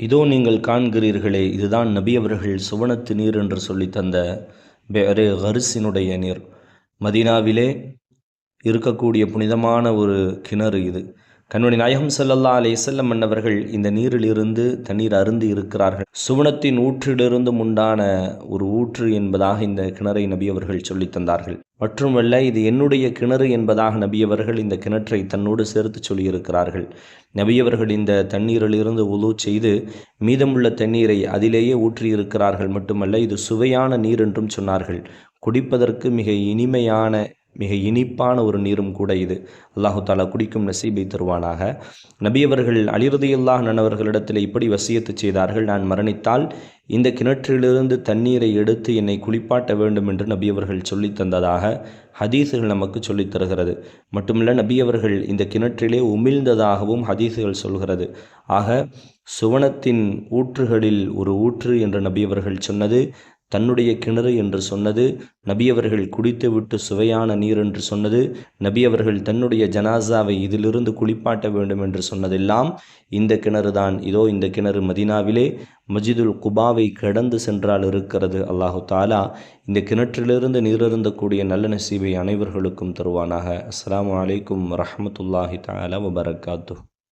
இதோ நீங்கள் காண்கிறீர்களே இதுதான் நபி அவர்கள் சுவனத்து நீர் என்று சொல்லி தந்த பெரே ஹரிசினுடைய நீர். மதீனாவிலே இருக்கக்கூடிய புனிதமான ஒரு கிணறு இது. கண்ணுடைய நாயகம் ஸல்லல்லாஹு அலைஹி மன்னவர்கள் இந்த நீரிலிருந்து தண்ணீர் அருந்தி இருக்கிறார்கள். சுவனத்தின் ஊற்றிலிருந்தும் உண்டான ஒரு ஊற்று என்பதாக இந்த கிணறை நபியவர்கள் சொல்லி தந்தார்கள். மற்றுமல்ல இது என்னுடைய கிணறு என்பதாக நபியவர்கள் இந்த கிணற்றை தன்னோடு சேர்த்து சொல்லியிருக்கிறார்கள். நபியவர்கள் இந்த தண்ணீரிலிருந்து உழு செய்து மீதமுள்ள தண்ணீரை அதிலேயே ஊற்றியிருக்கிறார்கள். மட்டுமல்ல இது சுவையான நீர் என்றும் சொன்னார்கள். குடிப்பதற்கு மிக இனிமையான மிக இனிப்பான ஒரு நீரும் கூட இது. அல்லாஹு தாலா குடிக்கும் நசீபை தருவானாக. நபியவர்கள் அலிரதியுல்லாஹ் நனவர்களிடத்தில் இப்படி வசியத்து செய்தார்கள் நான் மரணித்தால் இந்த கிணற்றிலிருந்து தண்ணீரை எடுத்து என்னை குளிப்பாட்ட வேண்டும் என்று நபியவர்கள் சொல்லி தந்ததாக ஹதீஸுகள் நமக்கு சொல்லித் தருகிறது. மட்டுமல்ல நபியவர்கள் இந்த கிணற்றிலே உமிழ்ந்ததாகவும் ஹதீஸுகள் சொல்கிறது. ஆக சுவனத்தின் ஊற்றுகளில் ஒரு ஊற்று என்று நபியவர்கள் சொன்னது தன்னுடைய கிணறு என்று சொன்னது நபியவர்கள் குடித்துவிட்டு சுவையான நீர் என்று சொன்னது நபியவர்கள் தன்னுடைய ஜனாசாவை இதிலிருந்து குளிப்பாட்ட வேண்டும் என்று சொன்னதெல்லாம் இந்த கிணறு தான் இதோ இந்த கிணறு மதினாவிலே மஜிதுல் குபாவை கடந்து சென்றால் இருக்கிறது அல்லாஹு தாலா. இந்த கிணற்றிலிருந்து நீரிருந்தக்கூடிய நல்ல நசீபை அனைவர்களுக்கும் தருவானாக. அஸ்லாம் வலைக்கும் வரமத்துல்லாஹி தாலா வபரகாத்து